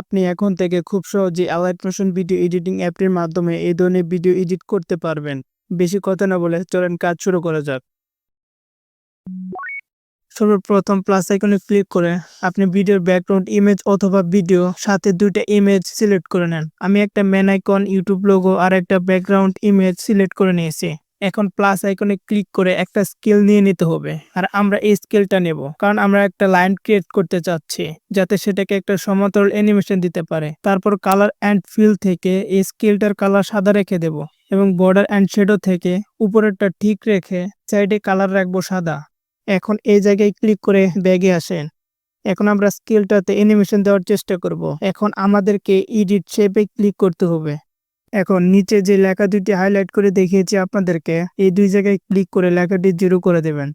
আপনি এখন থেকে খুব সহজে অ্যালাইট মোশন ভিডিও এডিটিং অ্যাপটির মাধ্যমে এই ধরনের ভিডিও এডিট করতে পারবেন। বেশি কথা না বলে চলেন কাজ শুরু করা যাক। সর্বপ্রথম প্লাস আইকনে ক্লিক করে আপনি ভিডিওর ব্যাকগ্রাউন্ড ইমেজ অথবা ভিডিও সাথে দুইটা ইমেজ সিলেক্ট করে নেন। আমি একটা ম্যান আইকন ইউটিউব লোগো আর একটা ব্যাকগ্রাউন্ড ইমেজ সিলেক্ট করে নিয়েছি। এখন প্লাস আইকনে ক্লিক করে একটা স্কেল নিয়ে নিতে হবে। আর আমরা এই স্কেলটা নেব। কারণ আমরা একটা লাইন ক্রিয়েট করতে চাচ্ছি, যাতে সেটাকে একটা সমতল অ্যানিমেশন দিতে পারে। তারপর কালার অ্যান্ড ফিল থেকে এই স্কেলটার কালার সাদা রেখে দেব এবং বর্ডার অ্যান্ড শেডো থেকে উপরেরটা ঠিক রেখে সাইডে কালার রাখব সাদা। এখন এই জায়গায় ক্লিক করে ব্যাগে আসেন। এখন আমরা স্কেলটাতে অ্যানিমেশন দেওয়ার চেষ্টা করব। এখন আমাদেরকে এডিট শেপে ক্লিক করতে হবে। এখন নিচে যে লেখা দুইটি হাইলাইট করে দেখিয়েছি আপনাদেরকে, এই দুই জায়গায় ক্লিক করে লেখাটি জিরো করে দেবেন।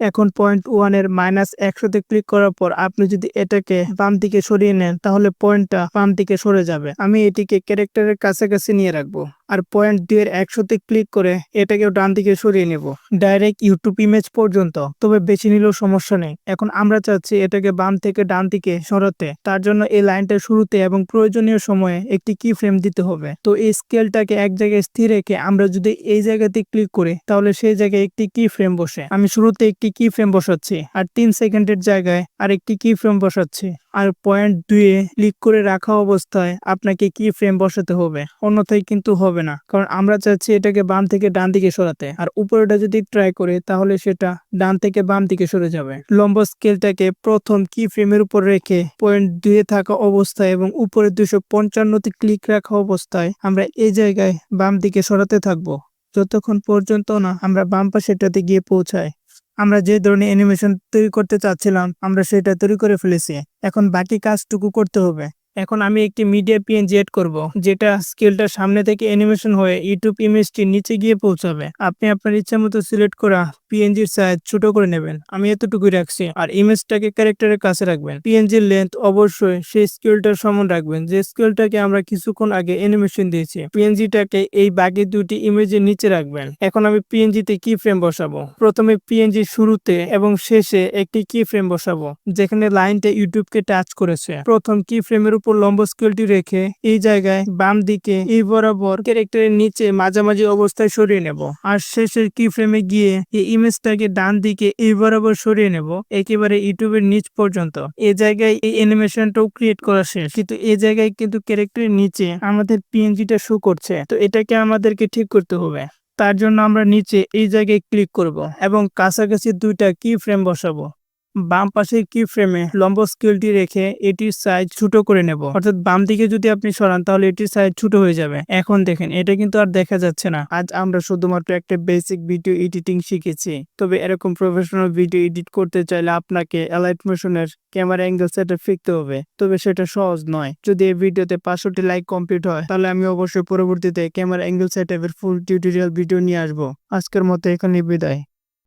এখন পয়েন্ট ওয়ানের মাইনাস একশোতে ক্লিক করার পর আপনি যদি এটাকে বাম দিকে সরিয়ে নেন, তাহলে পয়েন্টটা বাম দিকে সরে যাবে। আমি এটিকে ক্যারেক্টারের কাছাকাছি নিয়ে রাখব। আর পয়েন্ট দুইয়ের একশোতে ক্লিক করে এটাকেও ডান দিকে সরিয়ে নেব। ডাইরেক্ট ইউটিউব ইমেজ পর্যন্ত, তবে বেছে নিলেও সমস্যা নেই। এখন আমরা চাচ্ছি এটাকে বাম থেকে ডান দিকে সরাতে। তার জন্য এই লাইনটার শুরুতে এবং প্রয়োজনীয় সময়ে একটি কি ফ্রেম দিতে হবে। তো এই স্কেলটাকে এক জায়গায় স্থির রেখে আমরা যদি এই জায়গাতে ক্লিক করি, তাহলে সেই জায়গায় একটি কি ফ্রেম বসে। আমি শুরুতে একটি কি ফ্রেম বসাচ্ছি আর তিন সেকেন্ডের জায়গায় আর একটি কি ফ্রেম বসাচ্ছি। আর পয়েন্ট দুয়ে ক্লিক করে রাখা অবস্থায় আপনাকে কি ফ্রেম বসাতে হবে। অন্যথায় কিন্তু হবে না। কারণ আমরা চাচ্ছি এটাকে বাম থেকে ডান দিকে সরাতে। আর উপরেটা যদি ট্রাই করে, তাহলে সেটা ডান থেকে বাম দিকে সরে যাবে। লম্ব স্কেলটাকে প্রথম কি ফ্রেমের উপর রেখে পয়েন্ট দুয়ে থাকা অবস্থায় এবং উপরে দুশো পঞ্চান্নতে ক্লিক রাখা অবস্থায় আমরা এই জায়গায় বাম দিকে সরাতে থাকব। যতক্ষণ পর্যন্ত না আমরা বাম পাশেটাতে গিয়ে পৌঁছাই। আমরা যে ধরনের অ্যানিমেশন তৈরি করতে চাচ্ছিলাম, আমরা সেটা তৈরি করে ফেলেছি। এখন বাকি কাজটুকু করতে হবে। এখন আমি একটি মিডিয়া পিএনজি এড করব, যেটা স্কেলটা সামনে থেকে অ্যানিমেশন হয়ে ইউটিউব ইমেজটি নিচে গিয়ে পৌঁছাবে। আপনি আপনার ইচ্ছা মতো সিলেক্ট করা পিএনজির সাইজ ছোট করে নেবেন। আমি এতটুকুই রাখছি। আর ইমেজটাকে ক্যারেক্টারের কাছে রাখবেন। পিএনজির লেন্থ অবশ্যই সেই স্কেলটার সমান রাখবেন। যে স্কেলটাকে আমরা কিছুক্ষণ আগে অ্যানিমেশন দিয়েছি পিএনজিটাকে এই বাকি দুটি ইমেজের নিচে রাখবেন। এখন আমি পিএনজিতে কি ফ্রেম বসাবো। প্রথমে পিএনজি শুরুতে এবং শেষে একটি কি ফ্রেম বসাবো, যেখানে লাইনটা ইউটিউবকে টাচ করেছে। প্রথম কি ফ্রেমের উপর লম্ব স্কেলটি রেখে এই জায়গায় বাম দিকে এই বরাবর ক্যারেক্টারের নিচে মাঝামাঝি অবস্থায় সরিয়ে নেব। আর শেষের কি ফ্রেমে গিয়ে এই ইমেজটাকে ডান দিকে এই বরাবর সরিয়ে নেব, একেবারে ইউটিউবের নিচ পর্যন্ত। এ জায়গায় এই অ্যানিমেশনটাও ক্রিয়েট করা শেষ। কিন্তু এ জায়গায় কিন্তু ক্যারেক্টারের নিচে আমাদের পিএনজিটা শো করছে। তো এটাকে আমাদেরকে ঠিক করতে হবে। তার জন্য আমরা নিচে এই জায়গায় ক্লিক করব এবং কাছাকাছি দুইটা কি ফ্রেম বসাবো। বাম পাশের কি ফ্রেমে লম্ব স্কেলটি রেখে এটির সাইজ ছোট করে নেব। অর্থাৎ বাম দিকে যদি আপনি সরান, তাহলে এটির সাইজ ছোট হয়ে যাবে। এখন দেখেন, এটা কিন্তু আর দেখা যাচ্ছে না। আজ আমরা শুধুমাত্র একটা বেসিক ভিডিও এডিটিং শিখেছি। তবে এরকম প্রফেশনাল ভিডিও এডিট করতে চাইলে আপনাকে অ্যালাইট মোশনের ক্যামেরা অ্যাঙ্গেল সেটআপ শিখতে হবে। তবে সেটা সহজ নয়। যদি এই ভিডিওতে পাঁচশোটি লাইক কমপ্লিট হয়, তাহলে আমি অবশ্যই পরবর্তীতে ক্যামেরা অ্যাঙ্গেল সেটআপের ফুল টিউটোরিয়াল ভিডিও নিয়ে আসব। আজকের মতো এখানে বিদায়।